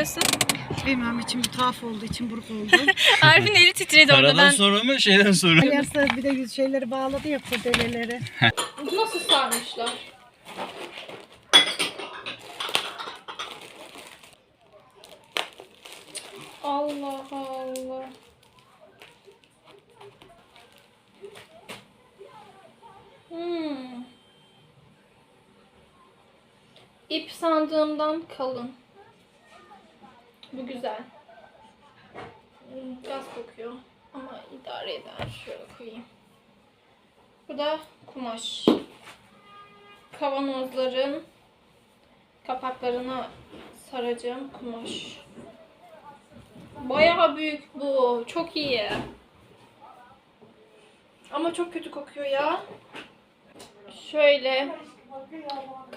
hissediyorsun? Bilmem içim bir tuhaf oldu, içim buruk oldu. Arif'in eli titredi orada. Paradan Ben... sonra mı şeyden sonra? Yarısı bir de yüz şeyleri bağladı ya kurdeleleri. Nasıl sarmışlar? Allah Allah. Hmm. İp sandığımdan kalın. Güzel. Hmm, Gaz kokuyor ama idare eder. Şöyle koyayım. Bu da kumaş. Kavanozların kapaklarına saracağım kumaş. Bayağı büyük bu. Çok iyi. Ama çok kötü kokuyor ya. Şöyle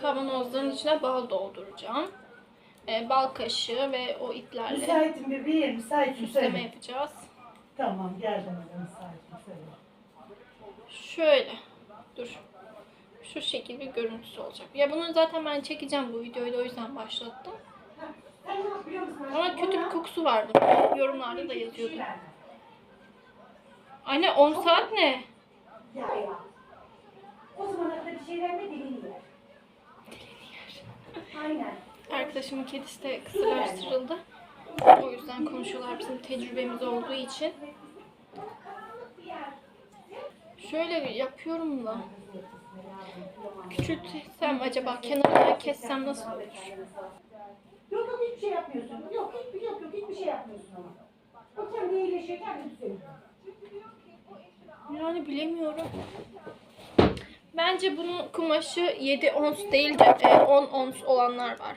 kavanozların içine bal dolduracağım. Ee, bal kaşığı ve o iplerle Müsaitim bebeğim, müsaitim süsleme söyle. yapacağız. Tamam geldim hadi müsaitim söyle. Şöyle. Dur. Şu şekil bir görüntüsü olacak. Ya bunu zaten ben çekeceğim bu videoyu da o yüzden başlattım. Ama kötü bir kokusu vardı. Yorumlarda da yazıyordu. Anne 10 saat ne? Ya ya. O zamana kadar bir şeyler ne dilini yer. Aynen. Arkadaşımın kedisi de kısırlaştırıldı. O yüzden konuşuyorlar bizim tecrübemiz olduğu için. Şöyle bir yapıyorum da. Küçültsem acaba kenarına kessem nasıl olur? Yok yok hiçbir şey yapmıyorsun. Yok hiçbir yok yok hiçbir şey yapmıyorsun ama. O kendi iyileşiyor kendi düzeliyor. Yani bilemiyorum. Bence bunun kumaşı 7 ons değil de e, 10 ons olanlar var.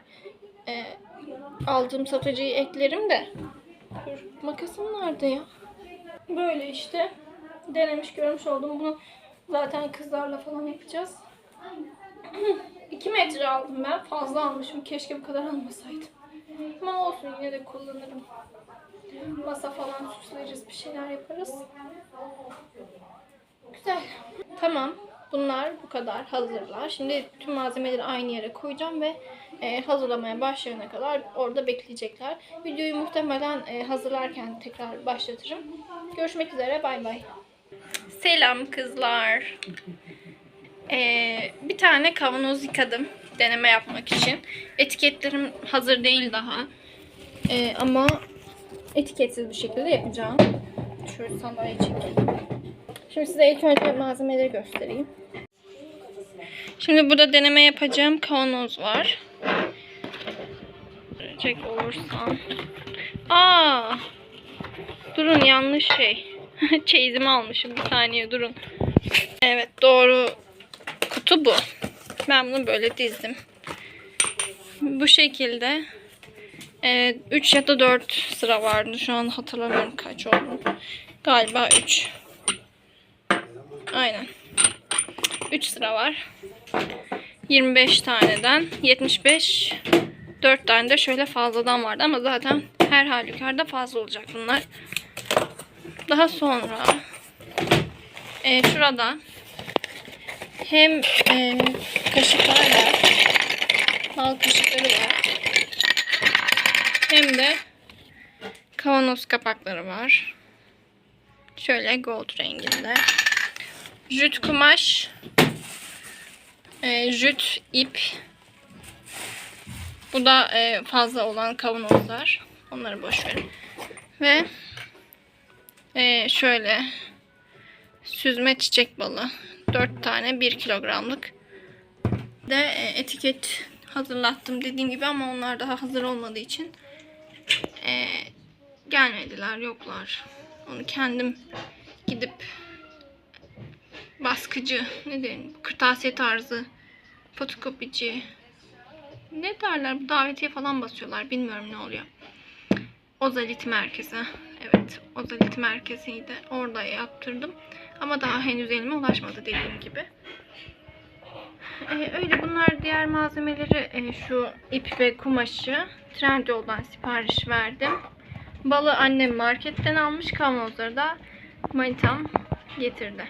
E, aldığım satıcıyı eklerim de. Dur, makasım nerede ya? Böyle işte. Denemiş görmüş oldum. Bunu zaten kızlarla falan yapacağız. 2 metre aldım ben. Fazla almışım. Keşke bu kadar almasaydım. Ama olsun yine de kullanırım. Masa falan süsleriz. Bir şeyler yaparız. Güzel. Tamam. Bunlar bu kadar hazırlar. Şimdi tüm malzemeleri aynı yere koyacağım ve e, hazırlamaya başlayana kadar orada bekleyecekler. Videoyu muhtemelen e, hazırlarken tekrar başlatırım. Görüşmek üzere. Bay bay. Selam kızlar. E, bir tane kavanoz yıkadım deneme yapmak için. Etiketlerim hazır değil daha. E, ama etiketsiz bir şekilde yapacağım. Şöyle sandalye çekeyim. Şimdi size ilk önce malzemeleri göstereyim. Şimdi burada deneme yapacağım kavanoz var. Görecek olursam. Aa! Durun yanlış şey. Çeyizimi almışım. Bir saniye durun. Evet doğru kutu bu. Ben bunu böyle dizdim. Bu şekilde 3 ya da 4 sıra vardı. Şu an hatırlamıyorum kaç oldu. Galiba 3. Aynen. 3 sıra var. 25 taneden 75 4 tane de şöyle fazladan vardı ama zaten her halükarda fazla olacak bunlar. Daha sonra e, şurada hem e, kaşıklar var bal kaşıkları var hem de kavanoz kapakları var. Şöyle gold renginde. Jüt kumaş. E, jüt ip. Bu da e, fazla olan kavanozlar. Onları boş verin. Ve e, şöyle süzme çiçek balı. 4 tane 1 kilogramlık. De e, etiket hazırlattım dediğim gibi ama onlar daha hazır olmadığı için e, gelmediler, yoklar. Onu kendim gidip baskıcı, ne diyeyim, kırtasiye tarzı, fotokopici, ne derler, davetiye falan basıyorlar. Bilmiyorum ne oluyor. Ozalit merkezi. Evet, Ozalit merkeziydi. Orada yaptırdım. Ama daha henüz elime ulaşmadı dediğim gibi. Ee, öyle bunlar diğer malzemeleri e, şu ip ve kumaşı Trendyol'dan sipariş verdim. Balı annem marketten almış. Kavanozları da manitam getirdi.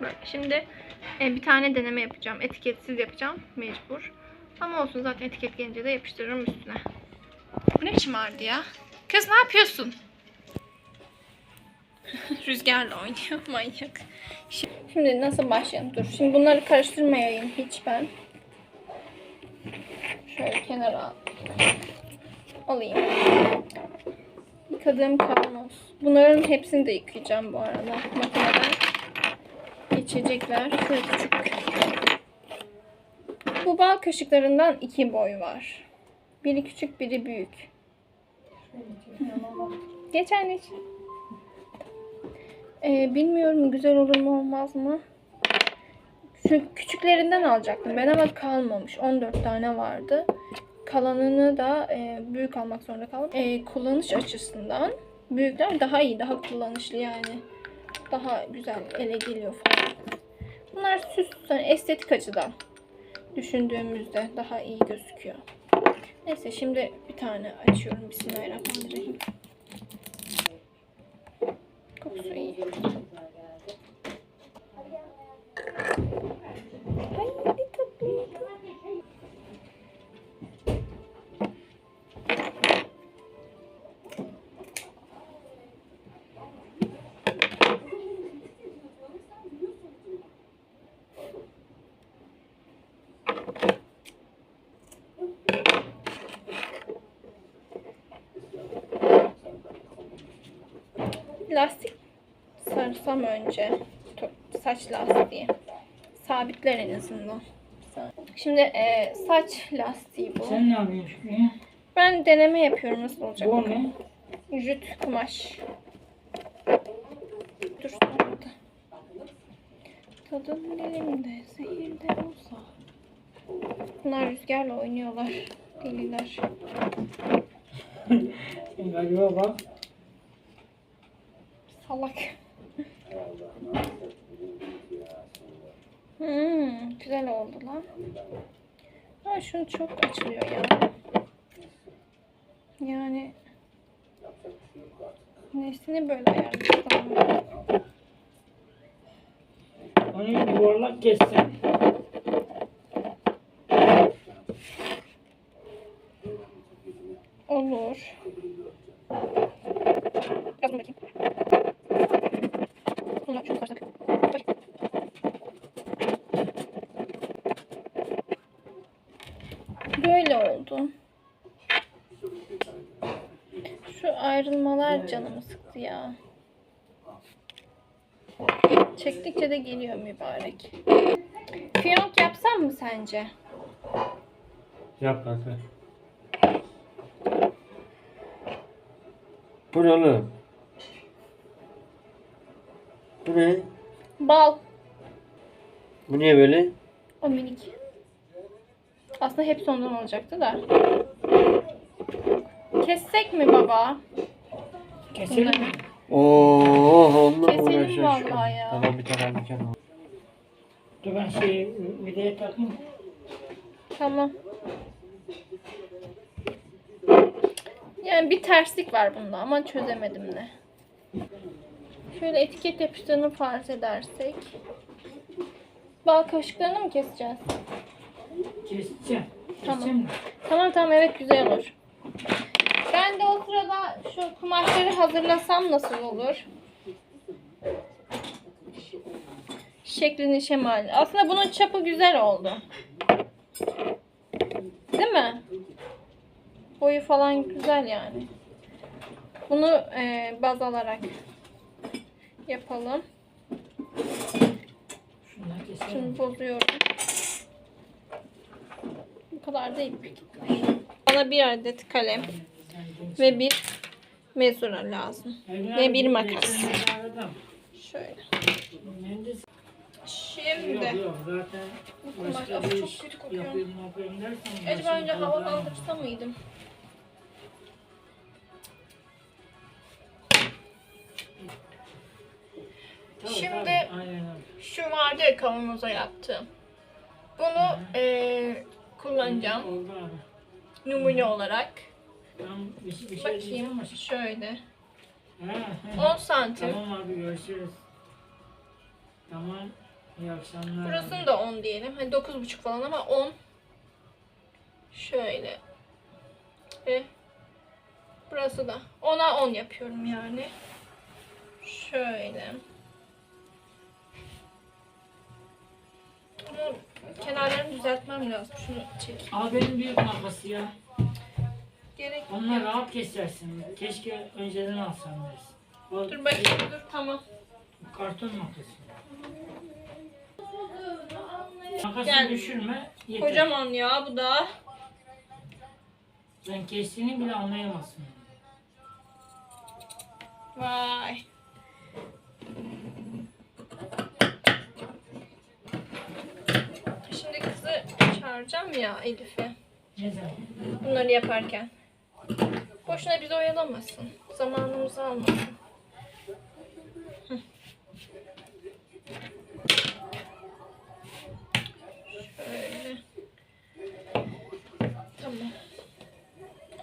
Böyle. Şimdi e, bir tane deneme yapacağım. Etiketsiz yapacağım. Mecbur. Ama olsun zaten etiket gelince de yapıştırırım üstüne. Bu ne şımardı ya? Kız ne yapıyorsun? Rüzgarla oynuyor manyak. Şimdi nasıl başlayalım? Dur. Şimdi bunları karıştırmayayım hiç ben. Şöyle kenara al- alayım. Yıkadığım kavanoz. Bunların hepsini de yıkayacağım bu arada. Makineden geçecekler. Şöyle küçük. Bal kaşıklarından iki boy var. Biri küçük, biri büyük. Geç anneciğim. Ee, bilmiyorum güzel olur mu olmaz mı? Şu küçüklerinden alacaktım ben ama kalmamış. 14 tane vardı. Kalanını da e, büyük almak zorunda kaldım. E, kullanış açısından büyükler daha iyi, daha kullanışlı yani. Daha güzel ele geliyor falan. Bunlar süs, yani estetik açıdan düşündüğümüzde daha iyi gözüküyor. Neyse şimdi bir tane açıyorum. Bismillahirrahmanirrahim. Lastik sarsam önce. Saç lastiği. Sabitler en azından. Şimdi e, saç lastiği bu. Sen ne yapıyorsun? Ben deneme yapıyorum nasıl olacak Bu bakalım. ne? Jüt kumaş. Dur orada. Tadın dilimde zehirde olsa. Bunlar rüzgarla oynuyorlar. Deliler. Galiba bak. Salak. Hmm, güzel oldu lan. Ha şunu çok açılıyor ya. Yani nesini böyle ayarlayacağım. Onu yuvarlak kessen. Olur. Biraz bunu bakayım. Bunu şunu koysak. Koy. Böyle oldu. Şu ayrılmalar canımı sıktı ya. Çektikçe de geliyor mübarek. Fiyonk yapsam mı sence? Yap kanka. Bu ne oğlum? Bu ne? Bal. Bu niye böyle? O minik. Aslında hepsi ondan olacaktı da. Kessek mi baba? Keselim mi? Oo, onunla Keselim uğraşıyor şu an. vallahi ya. Tamam bir tane bir tane. Dur ben şey videoya takayım. Tamam. Yani bir terslik var bunda ama çözemedim ne. Şöyle etiket yapıştığını farz edersek. Bal kaşıklarını mı keseceğiz? Keseceğim. Tamam. Keseceğim? Tamam tamam evet güzel olur. Ben de o sırada şu kumaşları hazırlasam nasıl olur? Şeklini şemali. Aslında bunun çapı güzel oldu. Değil mi? Boyu falan güzel yani. Bunu e, baz alarak yapalım. Şimdi bozuyorum. Bu kadar da ip. Bana bir adet kalem ve bir mezura lazım. Ve bir makas. Şöyle. Şimdi bu bir çok kötü kokuyor. Acaba önce havalandırsa mıydım? Şimdi-. Şu vardı ya kavanoza yaptığım. Bunu eee, kullanacağım numune olarak. Tamam bir, şey- bir şey diyeceğim ama. Bakayım şöyle. Ha, ha. 10 santim. Tamam abi görüşürüz. Tamam. İyi akşamlar. Burasını da 10 diyelim. Hani 9,5 falan ama 10. Şöyle. Ve Burası da. 10'a 10 yapıyorum yani. Şöyle. Ama kenarlarını düzeltmem lazım. Şunu çek. Al benim büyük makası ya. Gerek Onunla yok. rahat kesersin. Keşke önceden alsam dersin. Dur bakayım dur tamam. karton makası. Makası Gel. düşürme. Yeter. Kocaman ya bu da. Sen kestiğini bile anlayamazsın. Vay. Şimdi kızı çağıracağım ya Elif'i. Ne zaman? Bunları yaparken. Boşuna bizi oyalamasın. Zamanımızı almasın. Şöyle. Tamam.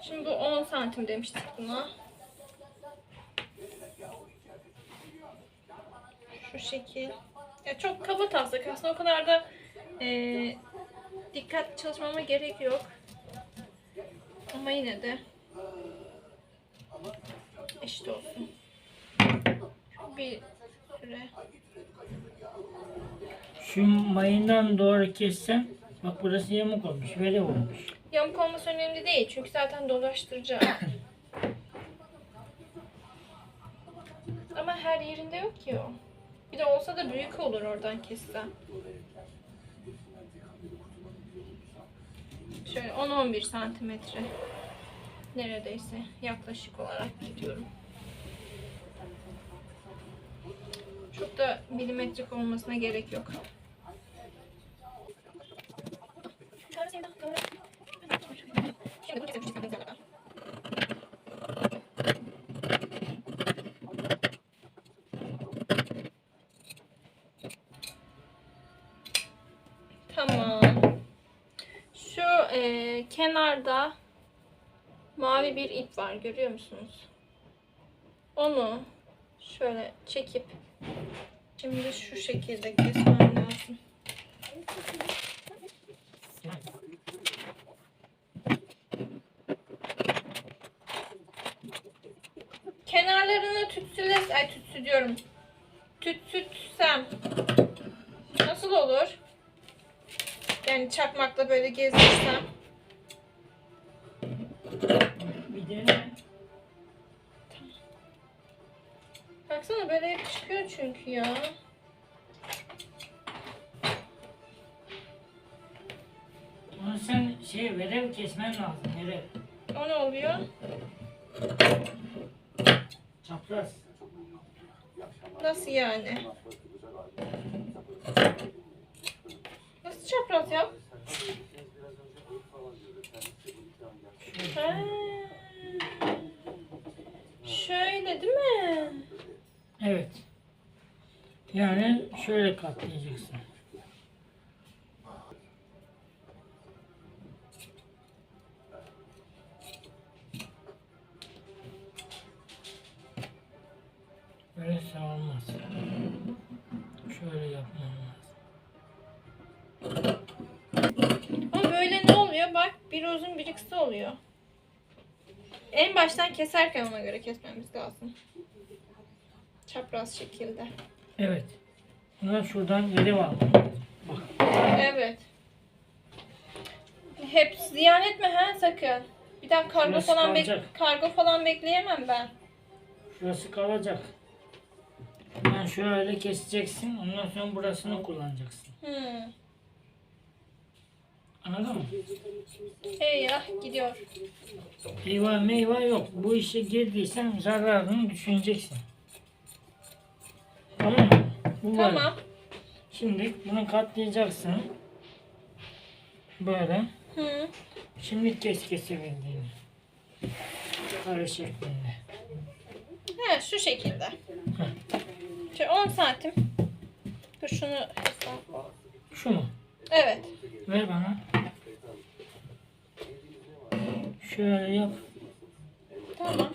Şimdi bu 10 santim demiştik buna. Şu şekil. Ya çok kaba taslak aslında o kadar da eee dikkat çalışmama gerek yok. Ama yine de eşit olsun. Bir süre. Şu mayından doğru kessen bak burası yamuk olmuş. Böyle olmuş. Yamuk olması önemli değil çünkü zaten dolaştıracağım. Ama her yerinde yok ki o. Bir de olsa da büyük olur oradan kessem. Şöyle 10-11 santimetre. Neredeyse yaklaşık olarak gidiyorum. Çok da milimetrik olmasına gerek yok. Tamam. Şu e, kenarda mavi bir ip var görüyor musunuz? Onu şöyle çekip şimdi şu şekilde kesmem lazım. Kenarlarını tütsüles, ay tütsü diyorum. Tütsütsem nasıl olur? Yani çakmakla böyle gezdirsem. Çünkü ya. Onu sen şey verev kesmen lazım. Verev. O ne oluyor? Çapraz. Nasıl yani? Nasıl çapraz yap? Ha. Şöyle değil mi? Evet. Yani şöyle katlayacaksın. Böyle olmaz. Şöyle yapmam lazım. Ama böyle ne oluyor? Bak biri uzun biri kısa oluyor. En baştan keserken ona göre kesmemiz lazım. Çapraz şekilde. Evet. Buna şuradan lazım. Bak. Evet. Hep ziyan etme ha sakın. Bir daha kargo Şurası falan bek kalacak. kargo falan bekleyemem ben. Şurası kalacak. Ben şöyle keseceksin. Ondan sonra burasını kullanacaksın. Hmm. Anladın mı? Ya gidiyor. Eyvah meyvah yok. Bu işe girdiysen zararını düşüneceksin. Tamam mı? Bu böyle. Tamam. Şimdi bunu katlayacaksın. Böyle. Hı. Şimdi kes kesebildiğini. Kare şeklinde. He şu şekilde. Şöyle 10 santim. Dur şunu hesapla. Şu mu? Evet. Ver bana. Şöyle yap. Tamam.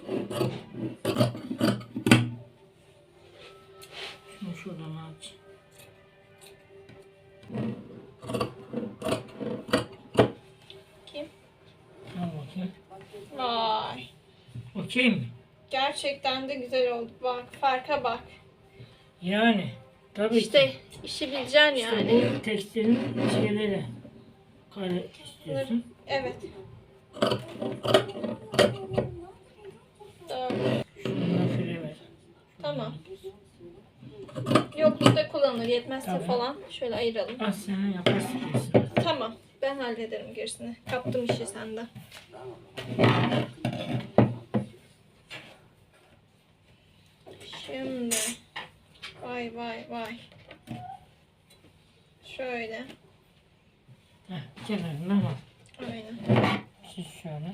Kim? Gerçekten de güzel oldu. Bak farka bak. Yani tabii İşte ki. işi bileceksin İşte yani. bu tekstilin şeyleri kare istiyorsun. Evet. Doğru. Şundan file ver. Tamam. Yoklukta kullanılır. Yetmezse Tabii. falan şöyle ayıralım. Az sen yaparsın. Tamam. Ben hallederim gerisini. Kaptım işi senden. Şimdi. Vay. Şöyle. Heh, kenarından al. Aynen. Siz şöyle.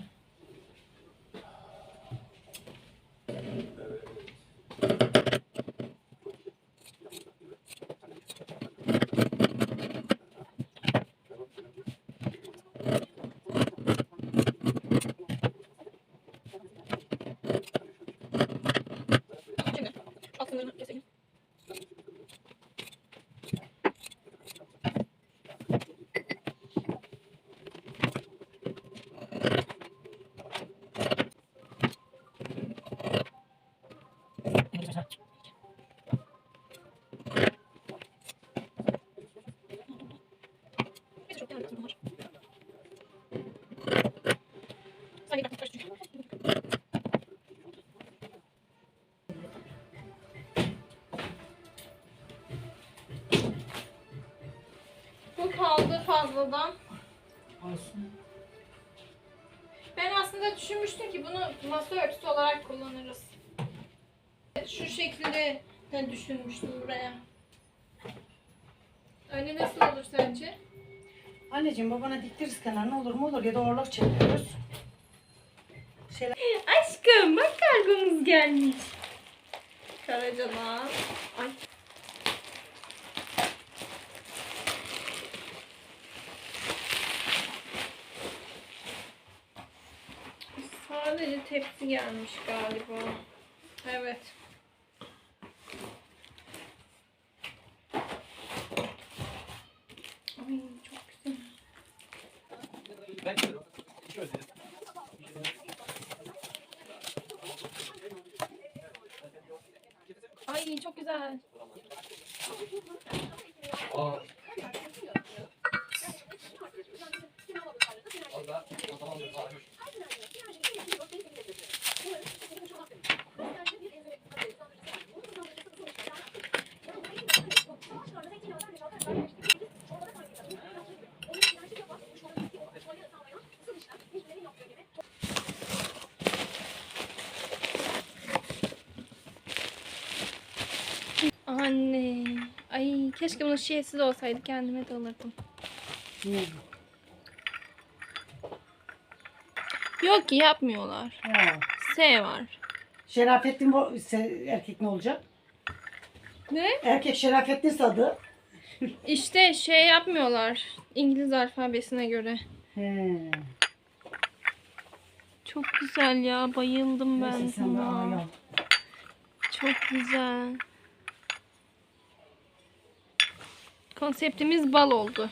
Fazladan. Olsun. Ben aslında düşünmüştüm ki bunu masa örtüsü olarak kullanırız. Şu şekilde de düşünmüştüm buraya. Öyle nasıl olur sence? Anneciğim babana diktiriz kenarına olur mu olur ya da orlak çekiyoruz. Şeyler... Aşkım bak kargomuz gelmiş. Karacadan. Ay. Sadece tepsi gelmiş galiba. Evet. Ay çok güzel. Ay çok güzel. Anne. Ay keşke bunun şişesiz olsaydı kendime de alırdım. Yok ki yapmıyorlar. Ha. S var. Şerafettin bu se- erkek ne olacak? Ne? Erkek Şerafettin adı. İşte şey yapmıyorlar. İngiliz alfabesine göre. He. Çok güzel ya. Bayıldım ben Neyse sen de buna. al. Çok güzel. Konseptimiz bal oldu.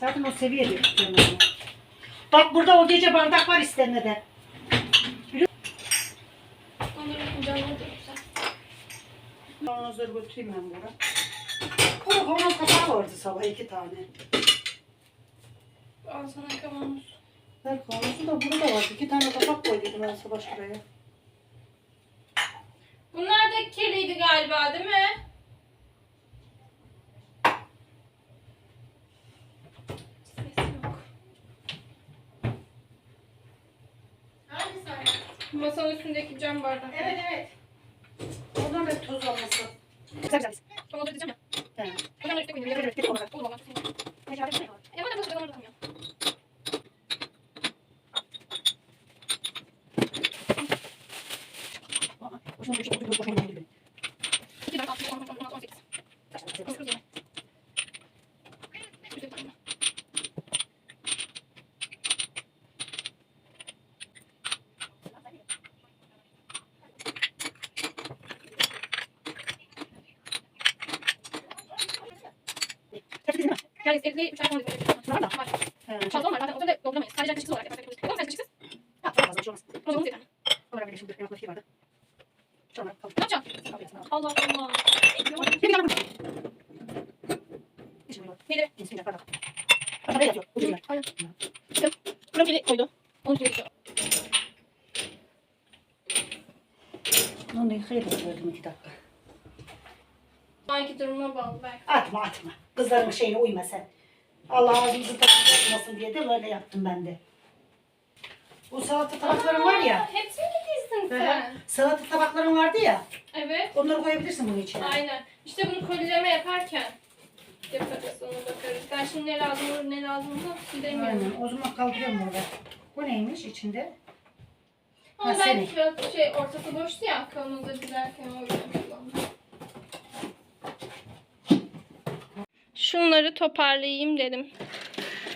Zaten o seviyede tutuyorum onu. Bak burada o gece bardak var istenmede. Onların fincanları da güzel. Kavanozları götüreyim ben buraya. Kavanoz kapağı vardı sabah iki tane. Al sana kavanoz. Ver kavanozu da burada vardı. İki tane kapak koydum ben sabah şuraya. Bunlar da kirliydi galiba değil mi? Yok. Masanın üstündeki cam bardak. Evet evet. Oradan da toz olması. Güzel güzel. Kavanozu edeceğim ya. Evet. Yo şey vardı. Kaldı. Ne yapacaksın? Allah Allah. Yanaklı. Bismillah. Neydi? Bismillah. Pardon. Pardon, ne yazıyor? Ucuz ver. Aynen. Profili koydu. Onu söyleyeceğim. Onu yıkayıp gördüm iki dakika. Sanki duruma bağlı belki. Atma atma. Kızların şeyine uyma sen. Allah ağzımızı tadını bozmasın diye de böyle yaptım ben de. Bu salata tabakların var ya. Hepsini getirdin Hı hı. sen. Salata tabakların vardı ya. Evet. Onları koyabilirsin bunun içine. Aynen. İşte bunu kolileme yaparken yaparız ona bakarız. Ben şimdi ne lazım olur ne lazım olur bilemiyorum. Aynen. O zaman kaldırıyorum burada. Bu neymiş içinde? Ama Ha, belki seni. biraz şey ortası boştu ya kavanoza giderken o yüzden kullandım. Şunları toparlayayım dedim.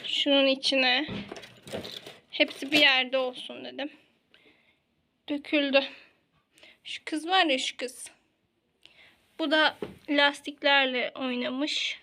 Şunun içine. Hepsi bir yerde olsun dedim. Döküldü. Şu kız var ya şu kız. Bu da lastiklerle oynamış.